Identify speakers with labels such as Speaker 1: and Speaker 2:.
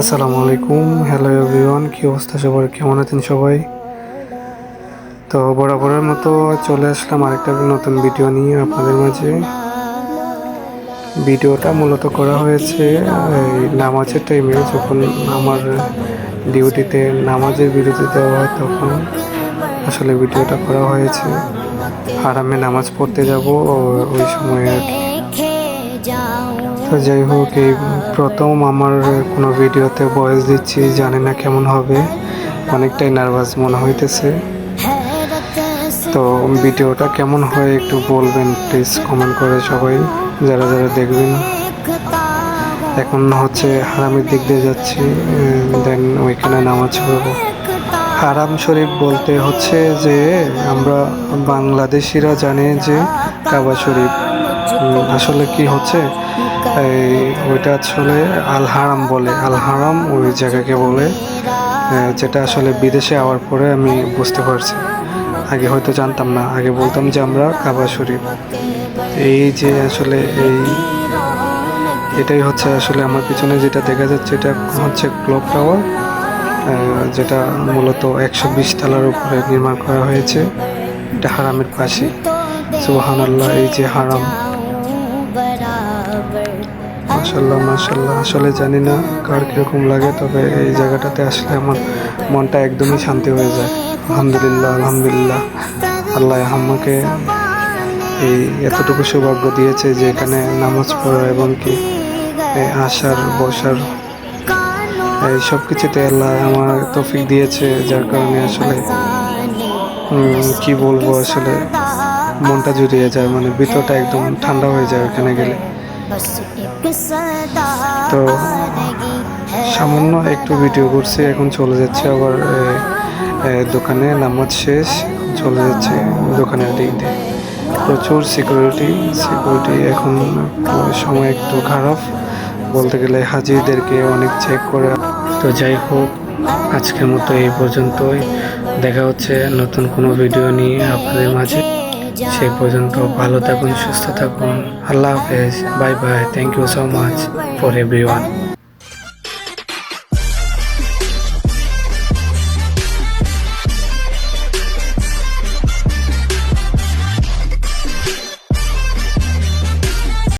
Speaker 1: আসসালামু আলাইকুম। Hello everyone কী অবস্থা সবার? কেমন আছেন সবাই? তো বরাবরের মতো চলে আসলাম আরেকটা নতুন ভিডিও নিয়ে আপনাদের মাঝে। ভিডিওটা মূলত করা হয়েছে, এই নামাজের টাইমে যখন আমার ডিউটিতে নামাজের বিরতি দেওয়া হয় তখন আসলে ভিডিওটা করা হয়েছে। আর আমি নামাজ পড়তে যাব ওই সময় আর কি। তো যাই হোক, এই প্রথম আমার কোনো ভিডিওতে ভয়েস দিচ্ছি, জানি না কেমন হবে। অনেকটাই নার্ভাস মনে হইতেছে। তো ভিডিওটা কেমন হয় একটু বলবেন প্লিজ কমেন্ট করে সবাই, যারা যারা দেখবেন। এখন হচ্ছে হারামের দিক দিয়ে যাচ্ছি দেন ওইখানে নামাজ পড়ব। হারাম শরীফ বলতে হচ্ছে যে, আমরা বাংলাদেশিরা জানি যে কাবা শরীফ। আসলে কি হচ্ছে? এই ওইটা আসলে আল হারাম বলে। আল হারাম ওই জায়গাকে বলে যেটা আসলে বিদেশে আওয়ার পরে আমি বুঝতে পারছি। আগে হয়তো জানতাম না, আগে বলতাম যে আমরা কাবা শরীফ। এই যে আসলে এই, এটাই হচ্ছে আসলে আমার পিছনে যেটা দেখা যাচ্ছে, এটা হচ্ছে ক্লক টাওয়ার যেটা মূলত একশো বিশ তলার উপরে নির্মাণ করা হয়েছে। এটা হারামের পাশে। সুবাহান আল্লাহ এই যে হারাম। মাসাল্লাহ মাসাল্লাহ আসলে জানি না কার কীরকম লাগে, তবে এই জায়গাটাতে আসলে আমার মনটা একদমই শান্তি হয়ে যায়। আলহামদুলিল্লাহ আলহামদুলিল্লাহ। আল্লাহ আমাকে এই এতটুকু সৌভাগ্য দিয়েছে যে এখানে নামাজ পড়া এবং কি আসার, বসার, এই সব কিছুতে আল্লাহ আমার তৌফিক দিয়েছে, যার কারণে আসলে কি বলব, আসলে মনটা জুড়িয়ে যায় মানে ভিতরটা একদম ঠান্ডা হয়ে যায় ওখানে গেলে। তো সামান্য একটু ভিডিও করছি, এখন চলে যাচ্ছে আবার দোকানে নামাজ শেষ, চলে যাচ্ছে দোকানের দিক। প্রচুর সিকিউরিটি সিকিউরিটি এখন সময় একটু খারাপ। বলতে গেলে হাজিদেরকে অনেক চেক করে। তো যাই হোক, আজকের মতো এই পর্যন্তই। দেখা হচ্ছে নতুন কোনো ভিডিও নিয়ে আপনাদের মাঝে। সেই পর্যন্ত ভালো থাকুন, সুস্থ থাকুন। আল্লাহ হাফেজ। Bye bye. Thank you so much for everyone